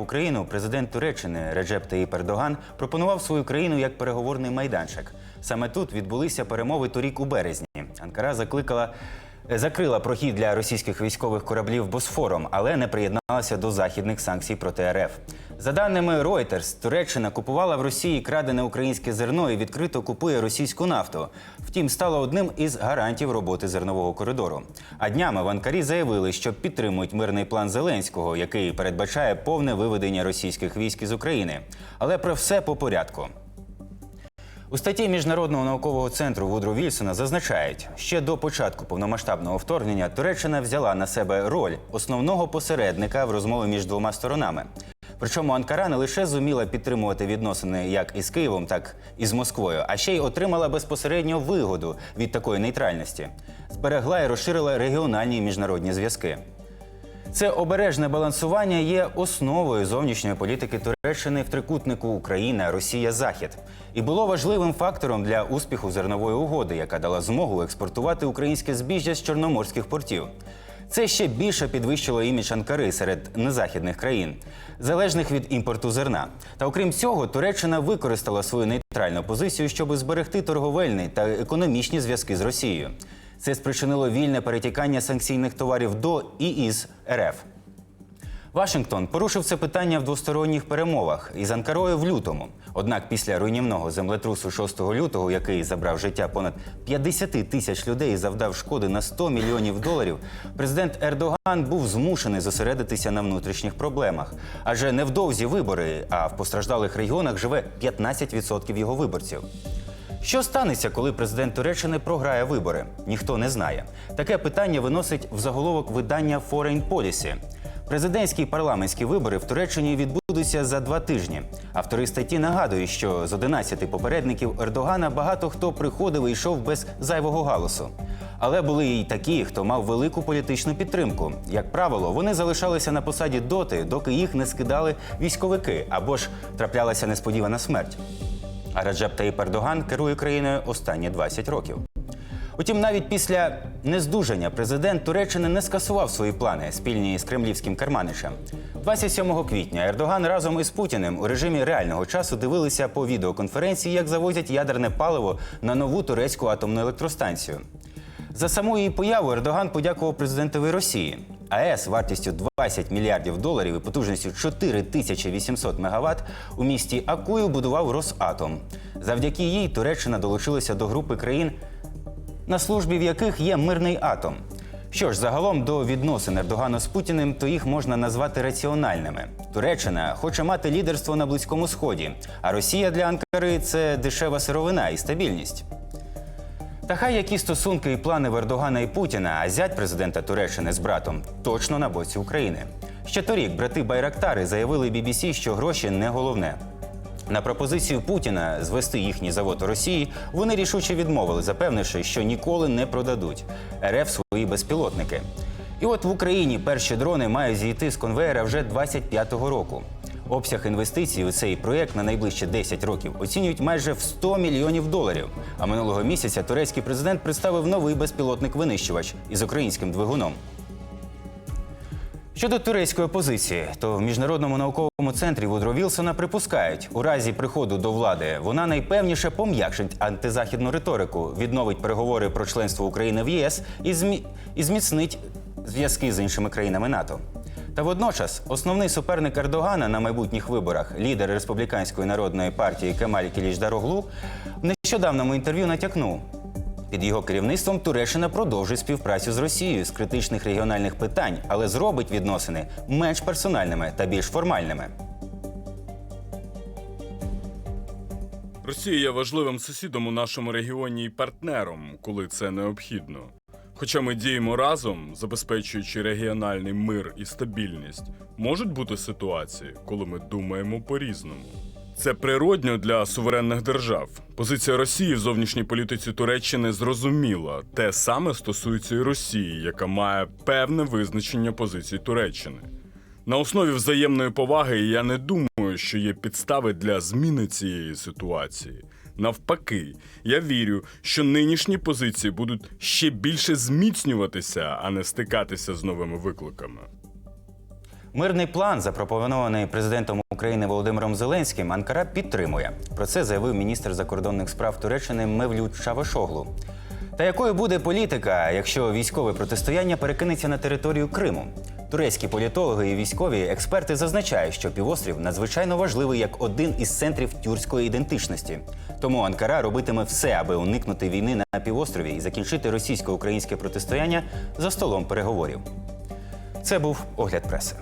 в Україну, президент Туреччини Реджеп Таїп Ердоган пропонував свою країну як переговорний майданчик. Саме тут відбулися перемови торік у березні. Анкара закликала. Закрила прохід для російських військових кораблів Босфором, але не приєдналася до західних санкцій проти РФ. За даними Reuters, Туреччина купувала в Росії крадене українське зерно і відкрито купує російську нафту. Втім, стала одним із гарантів роботи зернового коридору. А днями в Анкарі заявили, що підтримують мирний план Зеленського, який передбачає повне виведення російських військ із України. Але про все по порядку. У статті Міжнародного наукового центру Вудру Вільсона зазначають, ще до початку повномасштабного вторгнення Туреччина взяла на себе роль основного посередника в розмові між двома сторонами. Причому Анкара не лише зуміла підтримувати відносини як із Києвом, так і з Москвою, а ще й отримала безпосередньо вигоду від такої нейтральності. Зберегла і розширила регіональні міжнародні зв'язки. Це обережне балансування є основою зовнішньої політики Туреччини в трикутнику Україна, Росія, Захід і було важливим фактором для успіху зернової угоди, яка дала змогу експортувати українське збіжжя з чорноморських портів. Це ще більше підвищило імідж Анкари серед незахідних країн, залежних від імпорту зерна. Та окрім цього, Туреччина використала свою нейтральну позицію, щоб зберегти торговельний та економічні зв'язки з Росією. Це спричинило вільне перетікання санкційних товарів до і із РФ. Вашингтон порушив це питання в двосторонніх перемовах із Анкарою в лютому. Однак після руйнівного землетрусу 6 лютого, який забрав життя понад 50 тисяч людей і завдав шкоди на 100 мільйонів доларів, президент Ердоган був змушений зосередитися на внутрішніх проблемах. Адже невдовзі вибори, а в постраждалих регіонах живе 15% його виборців. Що станеться, коли президент Туреччини програє вибори? Ніхто не знає. Таке питання виносить в заголовок видання Foreign Policy. Президентські і парламентські вибори в Туреччині відбудуться за два тижні. Автори статті нагадують, що з 11 попередників Ердогана багато хто приходив і йшов без зайвого галасу. Але були й такі, хто мав велику політичну підтримку. Як правило, вони залишалися на посаді доти, доки їх не скидали військовики або ж траплялася несподівана смерть. А Раджеп Таїп Ердоган керує країною останні 20 років. Утім, навіть після нездужання президент Туреччини не скасував свої плани спільні з кремлівським керманичем. 27 квітня Ердоган разом із Путіним у режимі реального часу дивилися по відеоконференції, як завозять ядерне паливо на нову турецьку атомну електростанцію. За саму її появу Ердоган подякував президентові Росії. АЕС вартістю 20 мільярдів доларів і потужністю 4800 мегаватт у місті Акую будував Росатом. Завдяки їй Туреччина долучилася до групи країн, на службі в яких є мирний атом. Що ж, загалом до відносин Ердогана з Путіним, то їх можна назвати раціональними. Туреччина хоче мати лідерство на Близькому Сході, а Росія для Анкари це дешева сировина і стабільність. Та хай які стосунки і плани в Ердогана і Путіна, а зять президента Туреччини з братом точно на боці України. Ще торік брати Байрактари заявили BBC, що гроші не головне. На пропозицію Путіна звести їхній завод у Росії вони рішуче відмовили, запевнивши, що ніколи не продадуть РФ свої безпілотники. І от в Україні перші дрони мають зійти з конвеєра вже 25-го року. Обсяг інвестицій у цей проєкт на найближчі 10 років оцінюють майже в 100 мільйонів доларів. А минулого місяця турецький президент представив новий безпілотник-винищувач із українським двигуном. Щодо турецької позиції, то в міжнародному науковому центрі Вудро Вілсона припускають, у разі приходу до влади вона найпевніше пом'якшить антизахідну риторику, відновить переговори про членство України в ЄС і, змі... і зміцнить зв'язки з іншими країнами НАТО. Та водночас основний суперник Ердогана на майбутніх виборах, лідер республіканської народної партії Кемаль Кіліч Дароглу, в нещодавному інтерв'ю натякнув. Під його керівництвом Туреччина продовжить співпрацю з Росією з критичних регіональних питань, але зробить відносини менш персональними та більш формальними. Росія є важливим сусідом у нашому регіоні і партнером, коли це необхідно. Хоча ми діємо разом, забезпечуючи регіональний мир і стабільність, можуть бути ситуації, коли ми думаємо по-різному. Це природньо для суверенних держав. Позиція Росії в зовнішній політиці Туреччини зрозуміла. Те саме стосується і Росії, яка має певне визначення позицій Туреччини. На основі взаємної поваги я не думаю, що є підстави для зміни цієї ситуації. Навпаки, я вірю, що нинішні позиції будуть ще більше зміцнюватися, а не стикатися з новими викликами. Мирний план, запропонований президентом України Володимиром Зеленським, Анкара підтримує. Про це заявив міністр закордонних справ Туреччини Мевлют Чавошоглу. Та якою буде політика, якщо військове протистояння перекинеться на територію Криму? Турецькі політологи і військові експерти зазначають, що півострів надзвичайно важливий як один із центрів тюркської ідентичності. Тому Анкара робитиме все, аби уникнути війни на півострові і закінчити російсько-українське протистояння за столом переговорів. Це був огляд преси.